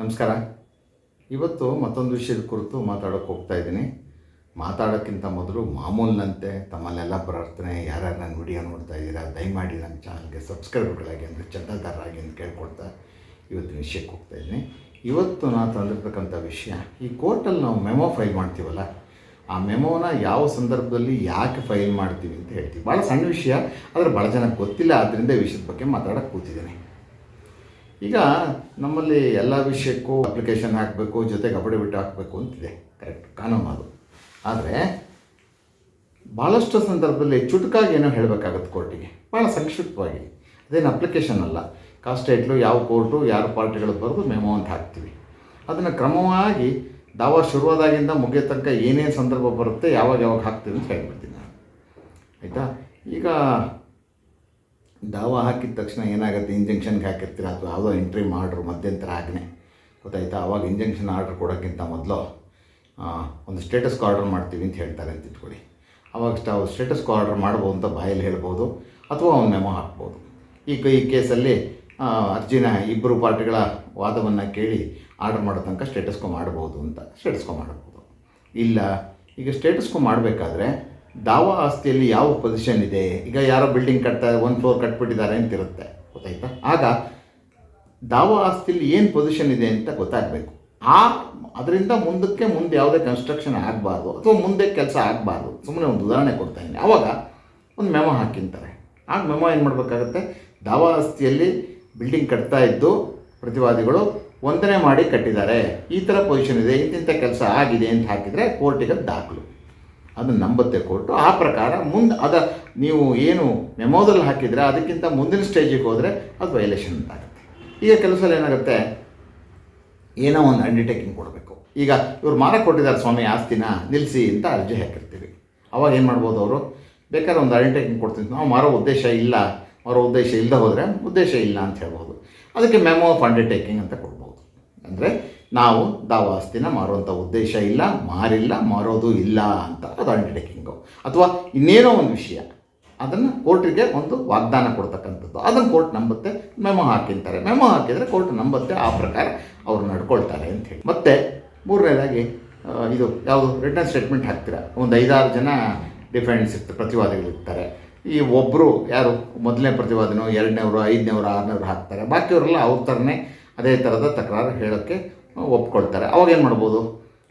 ನಮಸ್ಕಾರ. ಇವತ್ತು ಮತ್ತೊಂದು ವಿಷಯದ ಕುರಿತು ಮಾತಾಡೋಕೆ ಹೋಗ್ತಾ ಇದ್ದೀನಿ. ಮಾತಾಡೋಕ್ಕಿಂತ ಮೊದಲು ಮಾಮೂಲಿನಂತೆ ತಮ್ಮಲ್ಲೆಲ್ಲ ಪ್ರಾರ್ಥನೆ ಯಾರ್ಯಾರು ನನ್ನ ವಿಡಿಯೋ ನೋಡ್ತಾ ಇದ್ದೀರಾ, ದಯಮಾಡಿ ನನ್ನ ಚಾನಲ್ಗೆ ಸಬ್ಸ್ಕ್ರೈಬರ್ಗಳಾಗಿ ಅಂದರೆ ಚಂದಾದಾರರಾಗಿ ಅಂತ ಕೇಳ್ಕೊಡ್ತಾ ಇವತ್ತಿನ ವಿಷಯಕ್ಕೆ ಹೋಗ್ತಾ ಇದ್ದೀನಿ. ಇವತ್ತು ನಾನು ತಂದಿರ್ತಕ್ಕಂಥ ವಿಷಯ, ಈ ಕೋರ್ಟಲ್ಲಿ ನಾವು ಮೆಮೊ ಫೈಲ್ ಮಾಡ್ತೀವಲ್ಲ, ಆ ಮೆಮೋನ ಯಾವ ಸಂದರ್ಭದಲ್ಲಿ ಯಾಕೆ ಫೈಲ್ ಮಾಡ್ತೀವಿ ಅಂತ ಹೇಳ್ತೀವಿ. ಭಾಳ ಸಣ್ಣ ವಿಷಯ, ಆದರೆ ಭಾಳ ಜನಕ್ಕೆ ಗೊತ್ತಿಲ್ಲ. ಆದ್ದರಿಂದ ವಿಷಯದ ಬಗ್ಗೆ ಮಾತಾಡೋಕ್ಕೆ ಕೂತಿದ್ದೀನಿ. ಈಗ ನಮ್ಮಲ್ಲಿ ಎಲ್ಲ ವಿಷಯಕ್ಕೂ ಅಪ್ಲಿಕೇಶನ್ ಹಾಕಬೇಕು ಜೊತೆಗೆ ಕಬಡ್ಡಿ ಬಿಟ್ಟು ಹಾಕಬೇಕು ಅಂತಿದೆ. ಕರೆಕ್ಟ್ ಕಾನೂನು ಅದು. ಆದರೆ ಭಾಳಷ್ಟು ಸಂದರ್ಭದಲ್ಲಿ ಚುಟುಕಾಗಿ ಏನೋ ಹೇಳಬೇಕಾಗತ್ತೆ ಕೋರ್ಟಿಗೆ. ಭಾಳ ಸಂಕ್ಷಿಪ್ತವಾಗಿ. ಅದೇನು ಅಪ್ಲಿಕೇಶನ್ ಅಲ್ಲ. ಕಾಸ್ಟೇಟ್ಲು ಯಾವ ಕೋರ್ಟು ಯಾರು ಪಾರ್ಟಿಗಳು ಬರೆದು ಮೆಮೋ ಅಂತ ಹಾಕ್ತೀವಿ. ಅದನ್ನು ಕ್ರಮವಾಗಿ ದಾವಾ ಶುರುವಾದಾಗಿಂದ ಮುಗಿಯೋ ತನಕ ಏನೇನು ಸಂದರ್ಭ ಬರುತ್ತೆ, ಯಾವಾಗ ಯಾವಾಗ ಹಾಕ್ತೀವಿ ಅಂತ ಹೇಳ್ಬಿಡ್ತೀನಿ ನಾನು. ಆಯಿತಾ? ಈಗ ದಾವ ಹಾಕಿದ ತಕ್ಷಣ ಏನಾಗುತ್ತೆ? ಇಂಜೆಕ್ಷನ್ಗೆ ಹಾಕಿರ್ತೀರ? ಅಥವಾ ಯಾವುದೋ ಎಂಟ್ರಿ ಮಾಡ್ರು, ಮಧ್ಯಂತರ ಆಜ್ಞೆ. ಗೊತ್ತಾಯ್ತಾ? ಅವಾಗ ಇಂಜೆಕ್ಷನ್ ಆರ್ಡ್ರ್ ಕೊಡೋಕ್ಕಿಂತ ಮೊದಲು ಒಂದು ಸ್ಟೇಟಸ್ಗೆ ಆರ್ಡರ್ ಮಾಡ್ತೀವಿ ಅಂತ ಹೇಳ್ತಾರೆ ಅಂತ ಇಟ್ಕೊಳ್ಳಿ. ಅವಾಗ ಸ್ಟಾವ್ ಸ್ಟೇಟಸ್ಗೆ ಆರ್ಡರ್ ಮಾಡ್ಬೋದು ಅಂತ ಬಾಯಲ್ಲಿ ಹೇಳ್ಬೋದು, ಅಥವಾ ಅವ್ನು ಮೆಮೊ ಹಾಕ್ಬೋದು. ಈಗ ಈ ಕೇಸಲ್ಲಿ ಅರ್ಜಿನ ಇಬ್ಬರು ಪಾರ್ಟಿಗಳ ವಾದವನ್ನು ಕೇಳಿ ಆರ್ಡರ್ ಮಾಡೋ ತನಕ ಸ್ಟೇಟಸ್ಕೋ ಮಾಡ್ಬೋದು ಅಂತ ಸ್ಟೇಟಸ್ಕೋ ಮಾಡ್ಬೋದು. ಇಲ್ಲ, ಈಗ ಸ್ಟೇಟಸ್ಕೋ ಮಾಡಬೇಕಾದ್ರೆ ದಾವಾ ಆಸ್ತಿಯಲ್ಲಿ ಯಾವ ಪೊಸಿಷನ್ ಇದೆ? ಈಗ ಯಾರೋ ಬಿಲ್ಡಿಂಗ್ ಕಟ್ತಾ ಒನ್ ಫ್ಲೋರ್ ಕಟ್ಬಿಟ್ಟಿದ್ದಾರೆ ಅಂತ ಇರುತ್ತೆ ಗೊತ್ತಾಯ್ತಾ? ಆಗ ದಾವಾ ಆಸ್ತಿಯಲ್ಲಿ ಏನು ಪೊಸಿಷನ್ ಇದೆ ಅಂತ ಗೊತ್ತಾಗಬೇಕು. ಆ ಅದರಿಂದ ಮುಂದಕ್ಕೆ ಮುಂದೆ ಯಾವುದೇ ಕನ್ಸ್ಟ್ರಕ್ಷನ್ ಆಗಬಾರ್ದು ಅಥವಾ ಮುಂದೆ ಕೆಲಸ ಆಗಬಾರ್ದು. ಸುಮ್ಮನೆ ಒಂದು ಉದಾಹರಣೆ ಕೊಡ್ತಾ ಇದ್ದೀನಿ. ಆವಾಗ ಒಂದು ಮೆಮೊ ಹಾಕಿಂತಾರೆ ಆಗ ಮೆಮೊ ಏನು ಮಾಡಬೇಕಾಗತ್ತೆ? ದಾವಾ ಆಸ್ತಿಯಲ್ಲಿ ಬಿಲ್ಡಿಂಗ್ ಕಟ್ತಾ ಇದ್ದು ಪ್ರತಿವಾದಿಗಳು ವಂದನೆ ಮಾಡಿ ಕಟ್ಟಿದ್ದಾರೆ. ಈ ಥರ ಪೊಸಿಷನ್ ಇದೆ ಇಂತಿಂಥ ಕೆಲಸ ಆಗಿದೆ ಅಂತ ಹಾಕಿದರೆ ಕೋರ್ಟಿಗೆ ದಾಖಲು. ಅದು ನಂಬತ್ತೆ ಕೊಟ್ಟು ಆ ಪ್ರಕಾರ ಮುಂದೆ ಅದ ನೀವು ಏನು ಮೆಮೋದಲ್ಲಿ ಹಾಕಿದರೆ ಅದಕ್ಕಿಂತ ಮುಂದಿನ ಸ್ಟೇಜಿಗೆ ಹೋದರೆ ಅದು ವೈಲೇಷನ್ ಅಂತ ಆಗುತ್ತೆ ಈಗ ಕೆಲಸದಲ್ಲಿ ಏನಾಗುತ್ತೆ? ಏನೋ ಒಂದು ಅಂಡರ್ಟೇಕಿಂಗ್ ಕೊಡಬೇಕು. ಈಗ ಇವರು ಮಾರ ಕೊಟ್ಟಿದ್ದಾರೆ, ಸ್ವಾಮಿ ಆಸ್ತಿನ ನಿಲ್ಲಿಸಿ ಅಂತ ಅರ್ಜಿ ಹಾಕಿರ್ತೀವಿ. ಅವಾಗ ಏನು ಮಾಡ್ಬೋದು ಅವರು? ಬೇಕಾದ್ರೆ ಒಂದು ಅಂಡರ್ಟೇಕಿಂಗ್ ಕೊಡ್ತೀವಿ. ನಾವು ಮಾರೋ ಉದ್ದೇಶ ಇಲ್ಲ, ಮಾರೋ ಉದ್ದೇಶ ಇಲ್ಲದೆ ಹೋದರೆ ಉದ್ದೇಶ ಇಲ್ಲ ಅಂತ ಹೇಳ್ಬೋದು ಅದಕ್ಕೆ ಮೆಮೋ ಆಫ್ ಅಂಡರ್ಟೇಕಿಂಗ್ ಅಂತ ಕೊಡ್ಬೋದು. ಅಂದರೆ ನಾವು ದಾವಾಸ್ತಿನ ಮಾರುವಂಥ ಉದ್ದೇಶ ಇಲ್ಲ, ಮಾರಿಲ್ಲ, ಮಾರೋದು ಇಲ್ಲ ಅಂತ ಅದು ಅಂಡರ್ಟೇಕಿಂಗು ಅಥವಾ ಇನ್ನೇನೋ ಒಂದು ವಿಷಯ, ಅದನ್ನು ಕೋರ್ಟಿಗೆ ಒಂದು ವಾಗ್ದಾನ ಕೊಡ್ತಕ್ಕಂಥದ್ದು. ಅದನ್ನು ಕೋರ್ಟ್ ನಂಬುತ್ತೆ, ಮೆಮೊ ಹಾಕಿಂತಾರೆ ಮೆಮೊ ಹಾಕಿದರೆ ಕೋರ್ಟ್ ನಂಬುತ್ತೆ, ಆ ಪ್ರಕಾರ ಅವರು ನಡ್ಕೊಳ್ತಾರೆ ಅಂತ ಹೇಳಿ. ಮತ್ತು ಮೂರನೇದಾಗಿ ಇದು ಯಾವುದು? ರಿಟರ್ನ್ ಸ್ಟೇಟ್ಮೆಂಟ್ ಹಾಕ್ತೀರ? ಒಂದು ಐದಾರು ಜನ ಡಿಫೆಂಡ್ಸ್ ಇರ್ತಾರೆ. ಪ್ರತಿವಾದಿಗಳಿರ್ತಾರೆ ಈ ಒಬ್ಬರು ಯಾರು? ಮೊದಲನೇ ಪ್ರತಿವಾದಿನೋ, ಎರಡನೇವರು, ಐದನೇವರು, ಆರನೇವರು ಹಾಕ್ತಾರೆ. ಬಾಕಿಯವರೆಲ್ಲ ಅವ್ರ ಥರನೇ ಅದೇ ಥರದ ತಕರಾರು ಹೇಳೋಕ್ಕೆ ಒಪ್ಕೊಳ್ತಾರೆ. ಅವಾಗ ಏನು ಮಾಡ್ಬೋದು?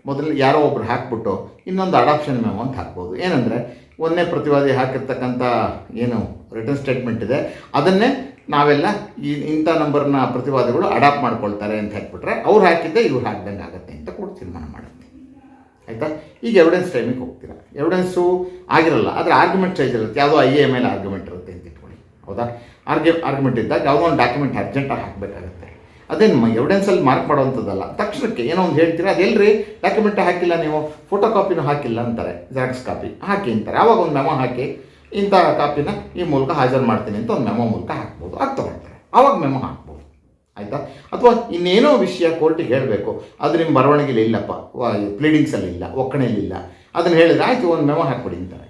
ಮೊದಲು ಯಾರೋ ಒಬ್ರು ಹಾಕ್ಬಿಟ್ಟು ಇನ್ನೊಂದು ಅಡಾಪ್ಷನ್ ಮೆಮೊ ಅಂತ ಹಾಕ್ಬೋದು. ಏನಂದರೆ, ಒಂದನೇ ಪ್ರತಿವಾದಿ ಹಾಕಿರ್ತಕ್ಕಂಥ ಏನು ರಿಟರ್ನ್ ಸ್ಟೇಟ್ಮೆಂಟ್ ಇದೆ. ಅದನ್ನೇ ನಾವೆಲ್ಲ ಈ ಇಂಥ ನಂಬರ್ನ ಪ್ರತಿವಾದಿಗಳು ಅಡಾಪ್ಟ್ ಮಾಡ್ಕೊಳ್ತಾರೆ ಅಂತ ಹಾಕ್ಬಿಟ್ರೆ ಅವ್ರು ಹಾಕಿದ್ದೆ ಇವ್ರು ಹಾಕ್ದಂಗೆ ಆಗುತ್ತೆ ಅಂತ ಕೂಡ ತೀರ್ಮಾನ ಮಾಡುತ್ತೆ. ಆಯಿತಾ? ಈಗ ಎವಿಡೆನ್ಸ್ ಟೈಮಿಗೆ ಹೋಗ್ತೀರಾ? ಎವಿಡೆನ್ಸು ಆಗಿರಲ್ಲ, ಆದರೆ ಆರ್ಗ್ಯುಮೆಂಟ್ ಸ್ಟೇಜ್ ಇರುತ್ತೆ. ಯಾವುದೋ ಐ ಎ ಮೇಲೆ ಆರ್ಗ್ಯುಮೆಂಟ್ ಇರುತ್ತೆ ಅಂತ ಇಟ್ಕೊಳ್ಳಿ. ಹೌದಾ? ಆರ್ಗ್ಯು ಆರ್ಗ್ಯುಮೆಂಟ್ ಇದ್ದಾಗ ಯಾವುದೋ ಒಂದು ಡಾಕ್ಯುಮೆಂಟ್ ಅರ್ಜೆಂಟಾಗಿ ಹಾಕಬೇಕಾಗತ್ತೆ. ಅದೇನು ಎವಿಡೆನ್ಸಲ್ಲಿ ಮಾರ್ಕ್ ಮಾಡೋವಂಥದ್ದಲ್ಲ. ತಕ್ಷಣಕ್ಕೆ ಏನೋ ಒಂದು ಹೇಳ್ತೀರಾ ಅದೆಲ್ಲರಿ ಡಾಕ್ಯುಮೆಂಟ್ ಹಾಕಿಲ್ಲ ನೀವು ಫೋಟೋ ಕಾಪಿನೂ ಹಾಕಿಲ್ಲ ಅಂತಾರೆ ಜೆರಾಕ್ಸ್ ಕಾಪಿ ಹಾಕಿ ಅಂತಾರೆ. ಆವಾಗ ಒಂದು ಮೆಮೊ ಹಾಕಿ, ಇಂಥ ಕಾಪಿನ ಈ ಮೂಲಕ ಹಾಜರು ಮಾಡ್ತೀನಿ ಅಂತ ಒಂದು ಮೆಮೊ ಮೂಲಕ ಹಾಕ್ಬೋದು. ಅದು ತೊಗೊಳ್ತಾರೆ. ಆವಾಗ ಮೆಮೊ ಹಾಕ್ಬೋದು. ಆಯಿತಾ? ಅಥವಾ ಇನ್ನೇನೋ ವಿಷಯ ಕೋರ್ಟಿಗೆ ಹೇಳಬೇಕು. ಅದು ನಿಮ್ಮ ಬರವಣಿಗೆಲಿ ಇಲ್ಲಪ್ಪ. ಪ್ಲೀಡಿಂಗ್ಸಲ್ಲಿ ಇಲ್ಲ, ಒಕ್ಕಣೆಯಲ್ಲಿ ಇಲ್ಲ. ಅದನ್ನು ಹೇಳಿದ್ರೆ ಆಯಿತು, ಒಂದು ಮೆಮೊ ಹಾಕ್ಬಿಡಿ ಅಂತಾರೆ.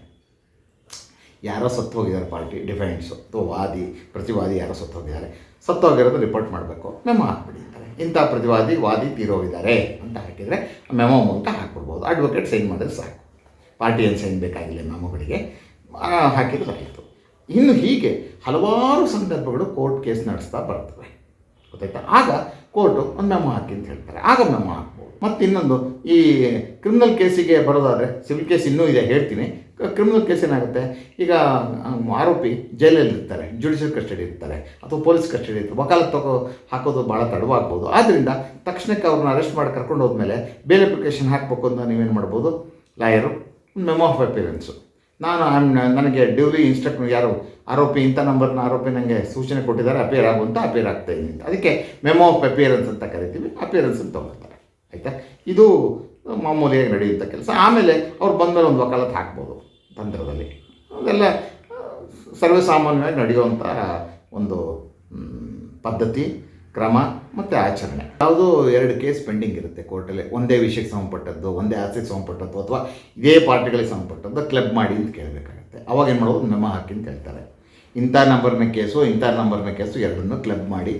ಯಾರೋ ಸತ್ತು ಹೋಗಿದ್ದಾರೆ ಪಾರ್ಟಿ, ಡಿಫೆನ್ಸು ಅಥವಾ ವಾದಿ, ಪ್ರತಿವಾದಿ ಯಾರೋ ಸತ್ತು ಹೋಗಿದ್ದಾರೆ ಸತ್ತು ಹೋಗಿರೋದು ರಿಪೋರ್ಟ್ ಮಾಡಬೇಕು. ಮೆಮೋ ಹಾಕ್ಬಿಡಿ ಅಂತಾರೆ. ಇಂಥ ಪ್ರತಿವಾದಿ, ವಾದಿ ತೀರೋಗಿದ್ದಾರೆ ಅಂತ ಹಾಕಿದರೆ ಮೆಮೊ ಅಂತ ಹಾಕ್ಬಿಡ್ಬೋದು. ಅಡ್ವೊಕೇಟ್ ಸೈನ್ ಮಾಡಿದ್ರೆ ಸಾಕು. ಪಾರ್ಟಿ ಏನು ಸೈನ್ ಬೇಕಾಗಿಲ್ಲ ಮೆಮೊಗಳಿಗೆ. ಹಾಕಿದ್ರೆ ಆಯಿತು. ಇನ್ನು ಹೀಗೆ ಹಲವಾರು ಸಂದರ್ಭಗಳು ಕೋರ್ಟ್ ಕೇಸ್ ನಡೆಸ್ತಾ ಬರ್ತವೆ. ಗೊತ್ತಾಯ್ತಾ? ಆಗ ಕೋರ್ಟು ಒಂದು ಮೆಮೊ ಹಾಕಿ ಅಂತ ಹೇಳ್ತಾರೆ. ಆಗ ಮೆಮೊ ಹಾಕ್ಬೋದು ಮತ್ತು ಇನ್ನೊಂದು, ಈ ಕ್ರಿಮಿನಲ್ ಕೇಸಿಗೆ ಬರೋದಾದರೆ ಸಿವಿಲ್ ಕೇಸ್ ಇನ್ನೂ ಇದೆ, ಹೇಳ್ತೀನಿ. ಕ್ರಿಮಿನಲ್ ಕೇಸ್ ಏನಾಗುತ್ತೆ? ಈಗ ಆರೋಪಿ ಜೈಲಲ್ಲಿ ಇರ್ತಾರೆ ಜುಡಿಷಿಯಲ್ ಕಸ್ಟಡಿ ಇರ್ತಾರೆ, ಅಥವಾ ಪೊಲೀಸ್ ಕಸ್ಟಡಿ ಇರ್ತಾರೆ. ವಕಾಲತ್ ತಗೋ, ಹಾಕೋದು ಭಾಳ ತಡವಾಗ್ಬೋದು. ಆದ್ದರಿಂದ ತಕ್ಷಣಕ್ಕೆ ಅವ್ರನ್ನ ಅರೆಸ್ಟ್ ಮಾಡಿ ಕರ್ಕೊಂಡು ಹೋದ್ಮೇಲೆ ಬೇಲ್ ಅಪ್ಲಿಕೇಶನ್ ಹಾಕಬೇಕು ಅಂತ ನೀವೇನು ಮಾಡ್ಬೋದು? ಲಾಯರು ಮೆಮೊ ಆಫ್ ಅಪಿಯರೆನ್ಸು ನಾನು ನನಗೆ ಡ್ಯೂಲಿ ಇನ್ಸ್ಟ್ರಕ್ಟ್ ಯಾರು? ಆರೋಪಿ, ಇಂಥ ನಂಬರ್ನ ಆರೋಪಿ ನನಗೆ ಸೂಚನೆ ಕೊಟ್ಟಿದ್ದಾರೆ ಅಪಿಯರ್ ಆಗುವಂತ ಅಪಿಯರ್ ಆಗ್ತಾ ಇದ್ದೀನಿ ಅದಕ್ಕೆ ಮೆಮೋ ಆಫ್ ಅಪಿಯರೆನ್ಸ್ ಅಂತ ಕರಿತೀವಿ. ಅಪಿಯರೆನ್ಸ್ ಅಂತ ತೊಗೊಳ್ತಾರೆ ಆಯಿತಾ? ಇದು ಮಾಮೂಲಿಯಾಗಿ ನಡೆಯುವಂಥ ಕೆಲಸ. ಆಮೇಲೆ ಅವ್ರು ಬಂದಮೇಲೆ ಒಂದು ವಕಾಲತ್ ಹಾಕ್ಬೋದು ತಂತ್ರದಲ್ಲಿ. ಅದೆಲ್ಲ ಸರ್ವೇಸಾಮಾನ್ಯವಾಗಿ ನಡೆಯುವಂಥ ಒಂದು ಪದ್ಧತಿ, ಕ್ರಮ ಮತ್ತು ಆಚರಣೆ. ಯಾವುದು ಎರಡು ಕೇಸ್ ಪೆಂಡಿಂಗ್ ಇರುತ್ತೆ ಕೋರ್ಟಲ್ಲಿ. ಒಂದೇ ವಿಷಯಕ್ಕೆ ಸಂಬಂಧಪಟ್ಟದ್ದು, ಒಂದೇ ಆಸೆಗೆ ಸಂಬಂಧಪಟ್ಟದ್ದು ಅಥವಾ ಇದೇ ಪಾರ್ಟಿಗಳಿಗೆ ಸಂಬಂಧಪಟ್ಟದ್ದು ಕ್ಲಬ್ ಮಾಡಿ ಅಂತ ಕೇಳಬೇಕಾಗುತ್ತೆ. ಅವಾಗ ಏನು ಮಾಡೋದು ಮೆಮ ಹಾಕಿ ಅಂತ ಹೇಳ್ತಾರೆ. ಇಂಥ ನಂಬರ್ನ ಕೇಸು, ಇಂಥ ನಂಬರ್ನ ಕೇಸು ಎರಡನ್ನೂ ಕ್ಲಬ್ ಮಾಡಿ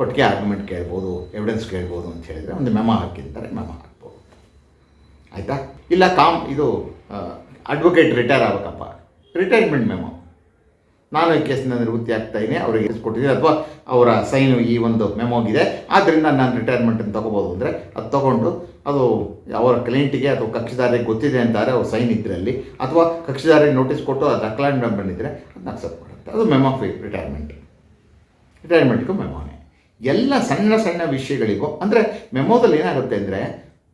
ಒಟ್ಟಿಗೆ ಆರ್ಗ್ಯುಮೆಂಟ್ ಕೇಳ್ಬೋದು ಎವಿಡೆನ್ಸ್ ಕೇಳ್ಬೋದು ಅಂತ ಹೇಳಿದರೆ ಒಂದು ಮೆಮೊ ಹಾಕಿರ್ತಾರೆ ಮೆಮೊ ಹಾಕ್ಬೋದು. ಆಯಿತಾ? ಇಲ್ಲ, ಕಾಮ್, ಇದು ಅಡ್ವೊಕೇಟ್ ರಿಟೈರ್ ಆಗಬೇಕಪ್ಪ. ರಿಟೈರ್ಮೆಂಟ್ ಮೆಮೊ ನಾನು ಈ ಕೇಸಿನ ನಿವೃತ್ತಿ ಆಗ್ತಾ ಇದ್ದೀನಿ ಅವರಿಗೆ ಕೊಟ್ಟಿದ್ದೀನಿ, ಅಥವಾ ಅವರ ಸೈನು ಈ ಒಂದು ಮೆಮೋಗಿದೆ ಆದ್ದರಿಂದ ನಾನು ರಿಟೈರ್ಮೆಂಟನ್ನು ತೊಗೋಬೋದು ಅಂದರೆ ಅದು ತೊಗೊಂಡು ಅದು ಅವರ ಕ್ಲೈಂಟಿಗೆ ಅಥವಾ ಕಕ್ಷಿದಾರಿಗೆ ಗೊತ್ತಿದೆ ಅಂತಾರೆ, ಅವ್ರು ಸೈನ್ ಇದರಲ್ಲಿ, ಅಥವಾ ಕಕ್ಷಿದಾರಿಗೆ ನೋಟಿಸ್ ಕೊಟ್ಟು ಅದು ಅಕ್ಲೈಂಟ್ ಬಂದಿದ್ದರೆ ಅದನ್ನ ಅಕ್ಸೆಪ್ಟ್ ಮಾಡುತ್ತೆ. ಅದು ಮೆಮೋ ಫಿ ರಿಟೈರ್ಮೆಂಟ್ ರಿಟೈರ್ಮೆಂಟ್ಗೂ ಮೆಮೋನೇ ಎಲ್ಲ ಸಣ್ಣ ಸಣ್ಣ ವಿಷಯಗಳಿಗೂ, ಅಂದರೆ ಮೆಮೋದಲ್ಲಿ ಏನಾಗುತ್ತೆ ಅಂದರೆ,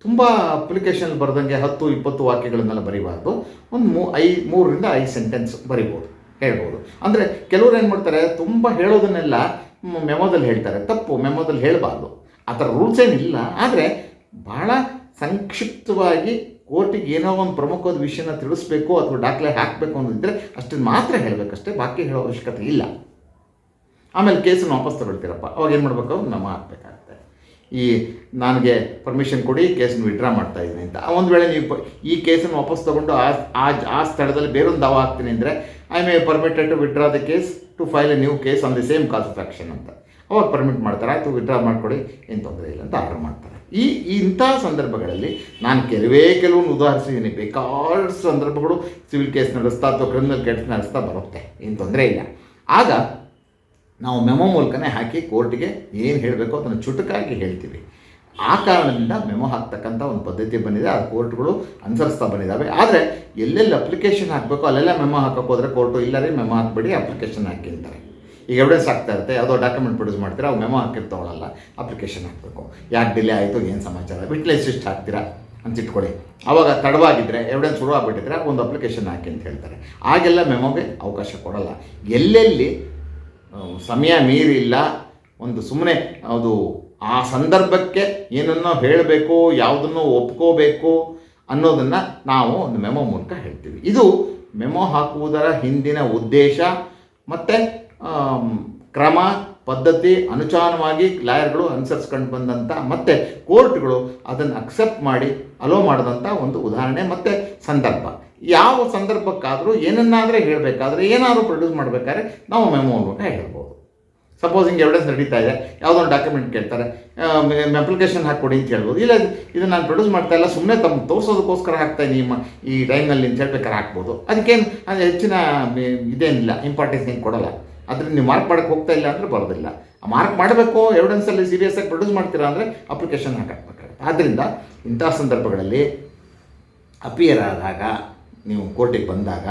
ತುಂಬ ಅಪ್ಲಿಕೇಶನ್ ಬರೆದಂಗೆ ಹತ್ತು, ಇಪ್ಪತ್ತು ವಾಕ್ಯಗಳನ್ನೆಲ್ಲ ಬರೀಬಾರ್ದು. ಒಂದು ಮೂ, ಐ, ಮೂರರಿಂದ ಐದು ಸೆಂಟೆನ್ಸ್ ಬರಿಬೋದು, ಹೇಳ್ಬೋದು. ಅಂದರೆ ಕೆಲವ್ರು ಏನು ಮಾಡ್ತಾರೆ, ತುಂಬ ಹೇಳೋದನ್ನೆಲ್ಲ ಮೆಮೋದಲ್ಲಿ ಹೇಳ್ತಾರೆ. ತಪ್ಪು ಮೆಮೋದಲ್ಲಿ ಹೇಳಬಾರ್ದು. ಆ ಥರ ರೂಲ್ಸ್ ಏನಿಲ್ಲ. ಆದರೆ ಭಾಳ ಸಂಕ್ಷಿಪ್ತವಾಗಿ ಕೋರ್ಟಿಗೆ ಏನೋ ಒಂದು ಪ್ರಮುಖವಾದ ವಿಷಯನ ತಿಳಿಸ್ಬೇಕು ಅಥವಾ ದಾಖಲೆ ಹಾಕಬೇಕು ಅನ್ನೋದಿದ್ದರೆ ಅಷ್ಟನ್ನು ಮಾತ್ರ ಹೇಳಬೇಕಷ್ಟೇ, ಬಾಕಿ ಹೇಳೋ ಅವಶ್ಯಕತೆ ಇಲ್ಲ. ಆಮೇಲೆ ಕೇಸನ್ನು ವಾಪಸ್ ತಗೊಳ್ತೀರಪ್ಪ. ಅವಾಗ ಏನು ಮಾಡಬೇಕು? ನಮ್ಮ ಹಾಕಬೇಕಾಗುತ್ತೆ ಈ ನನಗೆ ಪರ್ಮಿಷನ್ ಕೊಡಿ, ಕೇಸನ್ನು ವಿಡ್ರಾ ಮಾಡ್ತಾ ಇದ್ದೀನಿ ಅಂತ. ಒಂದು ವೇಳೆ ನೀವು ಈ ಕೇಸನ್ನು ವಾಪಸ್ ತೊಗೊಂಡು ಆ ಆ ಆ ಸ್ಥಳದಲ್ಲಿ ಬೇರೊಂದು ದಾವ ಹಾಕ್ತೀನಿ ಅಂದರೆ I may permitted to withdraw the case to file a new case on the same cause of action ಅಂತ. ಅವಾಗ ಪರ್ಮಿಟ್ ಮಾಡ್ತಾರೆ. ಆಯಿತು ವಿಡ್ರಾ ಮಾಡಿಕೊಡಿ, ಏನು ತೊಂದರೆ ಇಲ್ಲ ಅಂತ ಆರ್ಡರ್ ಮಾಡ್ತಾರೆ. ಈ ಇಂಥ ಸಂದರ್ಭಗಳಲ್ಲಿ ನಾನು ಕೆಲವೇ ಕೆಲವೊಂದು ಉದಾಹರಿಸಿದ್ದೀನಿ ಬೇಕಾದಷ್ಟು ಸಂದರ್ಭಗಳು ಸಿವಿಲ್ ಕೇಸ್ ನಡೆಸ್ತಾ ಅಥವಾ ಕ್ರಿಮಿನಲ್ ಕೇಸ್ ನಡೆಸ್ತಾ ಬರುತ್ತೆ. ಏನು ತೊಂದರೆ ಇಲ್ಲ. ಆಗ ನಾವು ಮೆಮೊ ಮೂಲಕನೇ ಹಾಕಿ ಕೋರ್ಟ್ಗೆ ಏನು ಹೇಳಬೇಕು ಅದನ್ನು ಚುಟುಕಾಗಿ ಹೇಳ್ತೀವಿ. ಆ ಕಾರಣದಿಂದ ಮೆಮೊ ಹಾಕ್ತಕ್ಕಂಥ ಒಂದು ಪದ್ಧತಿ ಬಂದಿದೆ ಆ ಕೋರ್ಟ್ಗಳು ಅನುಸರಿಸ್ತಾ ಬಂದಿದ್ದಾವೆ. ಆದರೆ ಎಲ್ಲೆಲ್ಲಿ ಅಪ್ಲಿಕೇಶನ್ ಹಾಕಬೇಕು ಅಲ್ಲೆಲ್ಲ ಮೆಮೊ ಹಾಕಕ್ಕೆ ಹೋದರೆ ಕೋರ್ಟು, ಇಲ್ಲ ರೀ ಮೆಮೊ ಹಾಕ್ಬೇಡಿ, ಅಪ್ಲಿಕೇಶನ್ ಹಾಕಿ ಅಂತಾರೆ ಈಗ ಎವಿಡೆನ್ಸ್ ಆಗ್ತಾ ಇರುತ್ತೆ, ಯಾವುದೋ ಡಾಕ್ಯುಮೆಂಟ್ ಪ್ರೊಡ್ಯೂಸ್ ಮಾಡ್ತೀರಾ, ಅವು ಮೆಮೊ ಹಾಕಿರ್ತಾವಳಲ್ಲ ಅಪ್ಲಿಕೇಶನ್ ಹಾಕಬೇಕು. ಯಾಕೆ ಡಿಲೇ ಆಯಿತು, ಏನು ಸಮಾಚಾರ ವಿಟ್ನೆಸ್ ಇಷ್ಟು ಹಾಕ್ತೀರಾ ಅಂತ ಇಟ್ಕೊಳ್ಳಿ. ಆವಾಗ ತಡವಾಗಿದ್ದರೆ ಎವಿಡೆನ್ಸ್ ಶುರು ಆಗಿಬಿಟ್ಟಿದ್ರೆ ಒಂದು ಅಪ್ಲಿಕೇಶನ್ ಹಾಕಿ ಅಂತ ಹೇಳ್ತಾರೆ. ಆಗೆಲ್ಲ ಮೆಮೊಗೆ ಅವಕಾಶ ಕೊಡಲ್ಲ. ಎಲ್ಲೆಲ್ಲಿ ಸಮಯ ಮೀರಿಲ್ಲ. ಒಂದು ಸುಮ್ಮನೆ ಅದು ಆ ಸಂದರ್ಭಕ್ಕೆ ಏನನ್ನೋ ಹೇಳಬೇಕು, ಯಾವುದನ್ನು ಒಪ್ಕೋಬೇಕು ಅನ್ನೋದನ್ನು ನಾವು ಒಂದು ಮೆಮೊ ಮೂಲಕ ಹೇಳ್ತೀವಿ. ಇದು ಮೆಮೊ ಹಾಕುವುದರ ಹಿಂದಿನ ಉದ್ದೇಶ ಮತ್ತು ಕ್ರಮ, ಪದ್ಧತಿ, ಅನುಚಾನವಾಗಿ ಲಾಯರ್ಗಳು ಅನುಸರಿಸ್ಕೊಂಡು ಬಂದಂಥ ಮತ್ತು ಕೋರ್ಟ್ಗಳು ಅದನ್ನು ಅಕ್ಸೆಪ್ಟ್ ಮಾಡಿ, ಅಲೋ ಮಾಡಿದಂಥ ಒಂದು ಉದಾಹರಣೆ ಮತ್ತು ಸಂದರ್ಭ. ಯಾವ ಸಂದರ್ಭಕ್ಕಾದರೂ ಏನನ್ನಾದರೆ ಹೇಳಬೇಕಾದ್ರೆ ಏನಾದರೂ ಪ್ರೊಡ್ಯೂಸ್ ಮಾಡಬೇಕಾದ್ರೆ ನಾವು ಮೆಮೋ ಮೂಲಕ ಹೇಳ್ಬೋದು. ಸಪೋಸ್ ಹಿಂಗೆ ಎವಿಡೆನ್ಸ್ ನಡೀತಾ ಇದೆ, ಯಾವುದೋ ಒಂದು ಡಾಕ್ಯುಮೆಂಟ್ ಕೇಳ್ತಾರೆ ಅಪ್ಲಿಕೇಶನ್ ಹಾಕ್ಕೊಡಿ ಅಂತ ಹೇಳ್ಬೋದು. ಇಲ್ಲ, ಇದು- ನಾನು ಪ್ರೊಡ್ಯೂಸ್ ಮಾಡ್ತಾ ಇಲ್ಲ ಸುಮ್ಮನೆ ತಮ್ಮ ತೋರಿಸೋದಕ್ಕೋಸ್ಕರ ಹಾಕ್ತಾ ಇದ್ದೀನಿ ಮ- ಈ ಟೈಮ್ನಲ್ಲಿ ಅಂತ ಹೇಳ್ಬೇಕಾದ್ರೆ ಹಾಕ್ಬೋದು. ಅದಕ್ಕೇನು, ಅದು ಹೆಚ್ಚಿನ ಇದೇನಿಲ್ಲ ಇಂಪಾರ್ಟೆನ್ಸ್ ಏನು ಕೊಡಲ್ಲ. ಅದರಿಂದ ನೀವು ಮಾರ್ಕ್ ಮಾಡೋಕ್ಕೆ ಹೋಗ್ತಾ ಇಲ್ಲ ಅಂದರೆ ಬರೋದಿಲ್ಲ. ಮಾರ್ಕ್ ಮಾಡಬೇಕು ಎವಿಡೆನ್ಸಲ್ಲಿ ಸೀರಿಯಸ್ ಆಗಿ ಪ್ರೊಡ್ಯೂಸ್ ಮಾಡ್ತೀರಾ ಅಂದರೆ ಅಪ್ಲಿಕೇಶನ್ ಹಾಕಬೇಕಾಗುತ್ತೆ ಆದ್ದರಿಂದ ಇಂಥ ಸಂದರ್ಭಗಳಲ್ಲಿ ಅಪಿಯರ್ ಆದಾಗ ನೀವು ಕೋರ್ಟಿಗೆ ಬಂದಾಗ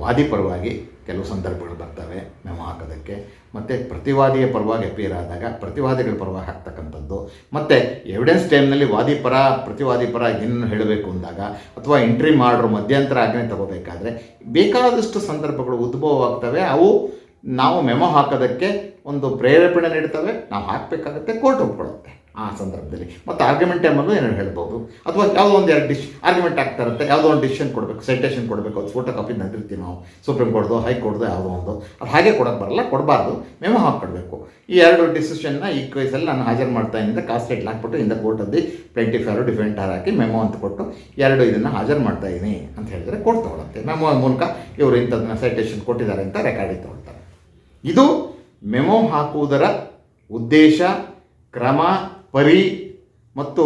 ವಾದಿ ಪರವಾಗಿ ಕೆಲವು ಸಂದರ್ಭಗಳು ಬರ್ತವೆ ಮೆಮೊ ಹಾಕೋದಕ್ಕೆ. ಮತ್ತು ಪ್ರತಿವಾದಿಯ ಪರವಾಗಿ ಅಪಿಯರ್ ಆದಾಗ ಪ್ರತಿವಾದಿಗಳ ಪರವಾಗಿ ಹಾಕ್ತಕ್ಕಂಥದ್ದು. ಮತ್ತು ಎವಿಡೆನ್ಸ್ ಟೈಮ್ನಲ್ಲಿ ವಾದಿ ಪರ, ಪ್ರತಿವಾದಿ ಪರ ಏನು ಹೇಳಬೇಕು ಅಂದಾಗ ಅಥವಾ ಎಂಟ್ರಿ ಮಾಡ್ರು ಮಧ್ಯಂತರ ಆಜ್ಞೆ ತಗೋಬೇಕಾದ್ರೆ ಬೇಕಾದಷ್ಟು ಸಂದರ್ಭಗಳು ಉದ್ಭವವಾಗ್ತವೆ. ಅವು ನಾವು ಮೆಮೊ ಹಾಕೋದಕ್ಕೆ ಒಂದು ಪ್ರೇರೇಪಣೆ ನೀಡ್ತವೆ. ನಾವು ಹಾಕಬೇಕಾಗತ್ತೆ, ಕೋರ್ಟ್ ಒಪ್ಕೊಳ್ಳುತ್ತೆ. ಆ ಸಂದರ್ಭದಲ್ಲಿ. ಮತ್ತು ಆರ್ಗ್ಯುಮೆಂಟ್ ಎಂಬುದು ಏನೇನು ಹೇಳ್ಬೋದು? ಅಥವಾ ಯಾವುದೋ ಒಂದು ಎರಡು ಡಿಶ್ ಆರ್ಗ್ಯುಮೆಂಟ್ ಆಗ್ತಾ ಇರುತ್ತೆ. ಯಾವುದೋ ಒಂದು ಡಿಸಿಷನ್ ಕೊಡಬೇಕು ಸೈಟೇಷನ್ ಕೊಡಬೇಕು. ಅದು ಫೋಟೋ ಕಾಪಿ ನಂದಿರ್ತೀವಿ ನಾವು. ಸುಪ್ರೀಂ ಕೋರ್ಟ್ದು ಹೈಕೋರ್ಟ್ದು ಯಾವುದೋ ಒಂದು. ಅದು ಹಾಗೆ ಕೊಡೋಕ್ಕೆ ಬರಲ್ಲ, ಕೊಡಬಾರ್ದು. ಮೆಮೊ ಹಾಕ್ಕೊಡ್ಬೇಕು. ಈ ಎರಡು ಡಿಸಿಷನ್ನ ಈ ಕೇಸಲ್ಲಿ ನಾನು ಹಾಜರು ಮಾಡ್ತಾ ಇದ್ದ ಕಾಸ್ಟ್ ಸೈಟ್ ಹಾಕ್ಬಿಟ್ಟು ಇಂದ ಕೋರ್ಟಲ್ಲಿ ಪ್ಲೇಂಟಿಫರ್ ಡಿಫೆಂಟರ್ ಹಾಕಿ ಮೆಮೊ ಅಂತ ಕೊಟ್ಟು ಎರಡು ಇದನ್ನು ಹಾಜರು ಮಾಡ್ತಾ ಇದ್ದೀನಿ ಅಂತ ಹೇಳಿದ್ರೆ ಕೋರ್ಟ್ ತೊಗೊಳುತ್ತೆ. ಮೆಮೊ ಮೂಲಕ ಇವರು ಇಂಥದ್ದನ್ನ ಸೈಟೇಷನ್ ಕೊಟ್ಟಿದ್ದಾರೆ ಅಂತ ರೆಕಾರ್ಡಿಗೆ ತೊಗೊಳ್ತಾರೆ. ಇದು ಮೆಮೊ ಹಾಕುವುದರ ಉದ್ದೇಶ, ಕ್ರಮ ಪರಿ ಮತ್ತು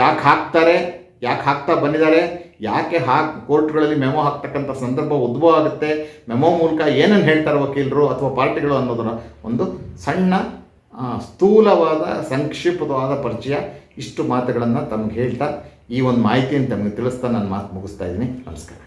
ಯಾಕೆ ಹಾಕ್ತಾರೆ, ಯಾಕೆ ಹಾಕ್ತಾ ಬಂದಿದ್ದಾರೆ, ಯಾಕೆ ಹಾಕ್ ಕೋರ್ಟ್ಗಳಲ್ಲಿ ಮೆಮೊ ಹಾಕ್ತಕ್ಕಂಥ ಸಂದರ್ಭ ಉದ್ಭವ ಆಗುತ್ತೆ ಮೆಮೊ ಮೂಲಕ ಏನೇನು ಹೇಳ್ತಾರೆ ವಕೀಲರು ಅಥವಾ ಪಾರ್ಟಿಗಳು ಅನ್ನೋದರ ಒಂದು ಸಣ್ಣ ಸ್ಥೂಲವಾದ, ಸಂಕ್ಷಿಪ್ತವಾದ ಪರಿಚಯ ಇಷ್ಟು ಮಾತುಗಳನ್ನು ತಮಗೆ ಹೇಳ್ತಾ ಈ ಒಂದು ಮಾಹಿತಿಯನ್ನು ತಮಗೆ ತಿಳಿಸ್ತಾ ನಾನು ಮಾತು ಮುಗಿಸ್ತಾ ಇದ್ದೀನಿ. ನಮಸ್ಕಾರ.